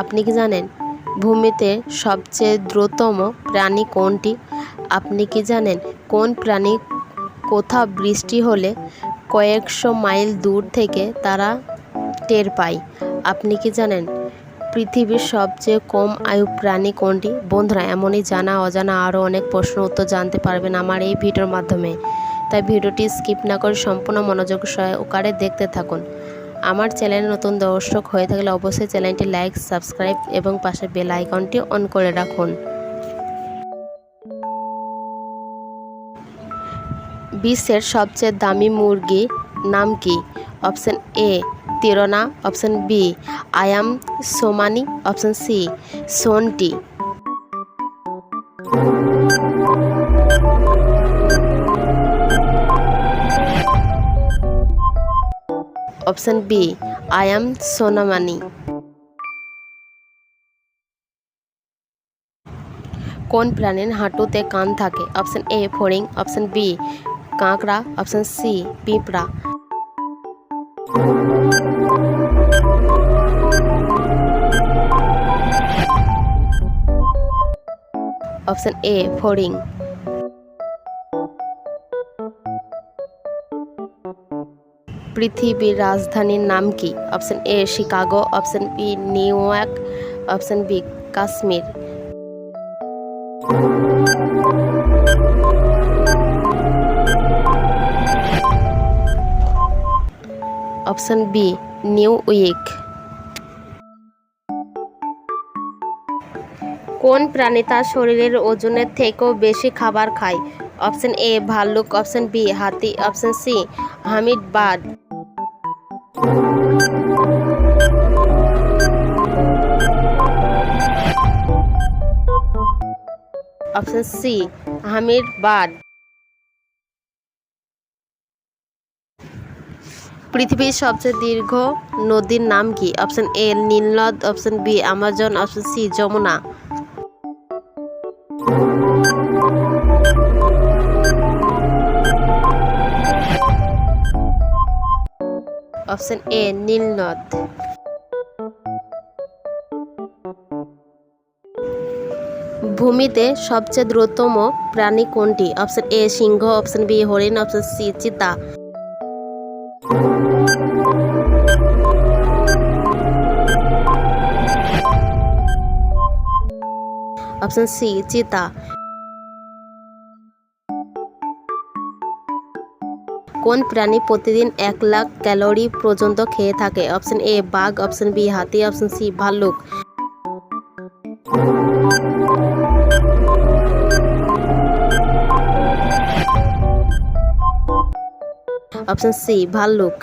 আপনি কি জানেন ভূমিতে সবচেয়ে দ্রুততম প্রাণী কোনটি? আপনি কি জানেন কোন প্রাণী কোথাও বৃষ্টি হলে কয়েকশো মাইল দূর থেকে তারা টের পায়? আপনি কি জানেন পৃথিবীর সবচেয়ে কম আয়ু প্রাণী কোনটি? বন্ধুরা, এমনই জানা, অজানা আরও অনেক প্রশ্ন উত্তর জানতে পারবেন আমার এই ভিডিওর মাধ্যমে। তাই ভিডিওটি স্কিপ না করে সম্পূর্ণ মনোযোগ সহকারে দেখতে থাকুন। আমার চ্যানেলে নতুন দর্শক হয়ে থাকলে অবশ্যই চ্যানেলটি লাইক, সাবস্ক্রাইব এবং পাশে বেল আইকনটি অন করে রাখুন। বিশ্বের সবচেয়ে দামি মুরগি নাম কি? অপশন এ তিরনা। অপশন বি আয়াম সোমানি অপশন সি সোনটি। অপশন বি আয়াম সোনামানি কোন প্রাণীর হাঁটুতে কান থাকে? অপশন এ, ফড়িং। অপশন বি, কাঁকড়া। অপশন সি, পিঁপড়া। অপশন এ, ফড়িং। পৃথিবীর রাজধানীর নাম কি? Option A, Chicago, option B, New York, option B, Kashmir. Option B, New York. কোন প্রাণী তার শরীরের ওজনের থেকেও বেশি খাবার খায়? অপশন এ, ভাল্লুক, অপশন বি, হাতি, option C, hummingbird. Option C হামির বাদ পৃথিবীর সবচেয়ে দীর্ঘ নদীর নাম কি? Option A নীলনদ option B Amazon option C Jamuna option A নীলনদ ভূমিতে সবচেয়ে দ্রুততম প্রাণী কোনটি? অপশন এ, সিংহ, অপশন বি, হরিণ, অপশন সি, চিতা। অপশন সি, চিতা। কোন প্রাণী প্রতিদিন এক লাখ ক্যালোরি পর্যন্ত খেয়ে থাকে? অপশন এ, বাঘ। অপশন বি, হাতি। অপশন সি, ভাল্লুক। অপশন সি, ভাল্লুক।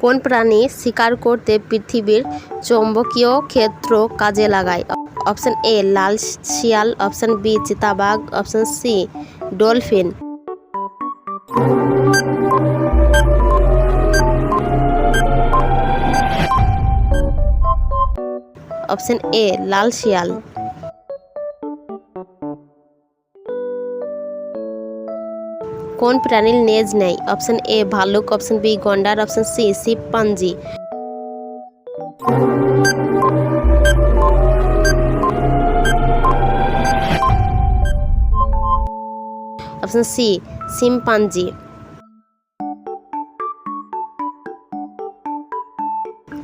কোন প্রাণী শিকার করতে পৃথিবীর চৌম্বকীয় ক্ষেত্র কাজে লাগায়? অপশন এ, লাল শিয়াল, অপশন বি, চিতাবাঘ, option C, dolphin. Option A, লাল শিয়াল। কোন প্রাণীর নেজ নেই? অপশন এ, ভালুক, অপশন বি, গন্ডার, option C chimpanzee option C chimpanzee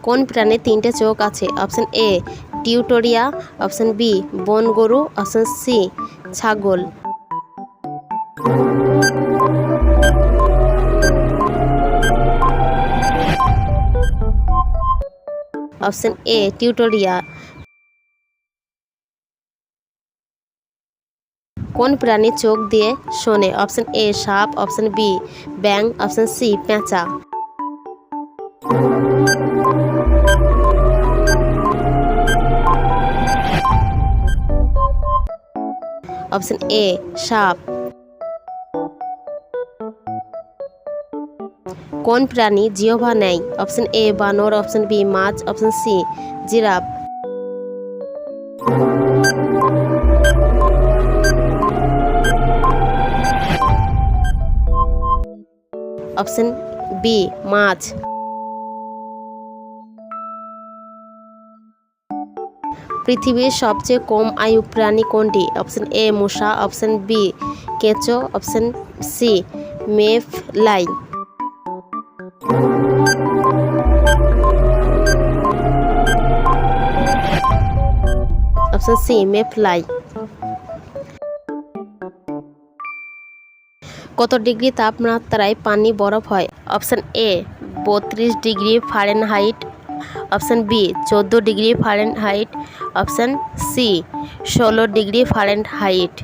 কোন প্রাণীর তিনটে চোখ আছে? Option A, tuatara. Option B বন গরু অপশন সি, ছাগল। Option A, tuatara. কোন প্রাণী চোখ দিয়ে শোনে? অপশন এ, সাপ। অপশন বি ব্যাং অপশন সি, পেঁচা। অপশন এ, সাপ। কোন প্রাণী জিহ্বা নেয়? অপশন এ, বানর। অপশন বি, মাছ। Option C, giraffe. Option B, মাছ। পৃথিবীর সবচেয়ে কম আয়ু প্রাণী কোনটি? অপশন এ, মূষা। অপশন বি, কেঁচো। Option C, mayfly. Option C, mayfly. কত ডিগ্রি তাপমাত্রায় পানি বরফ হয়? অপশান এ বত্রিশ ডিগ্রি ফারেনহাইট। অপশান বি চোদ্দ ডিগ্রি ফারেনহাইট। অপশান সি ষোলো ডিগ্রি ফারেনহাইট।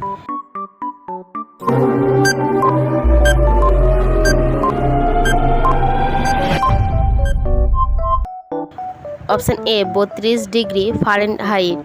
অপশান এ বত্রিশ ডিগ্রি ফারেনহাইট।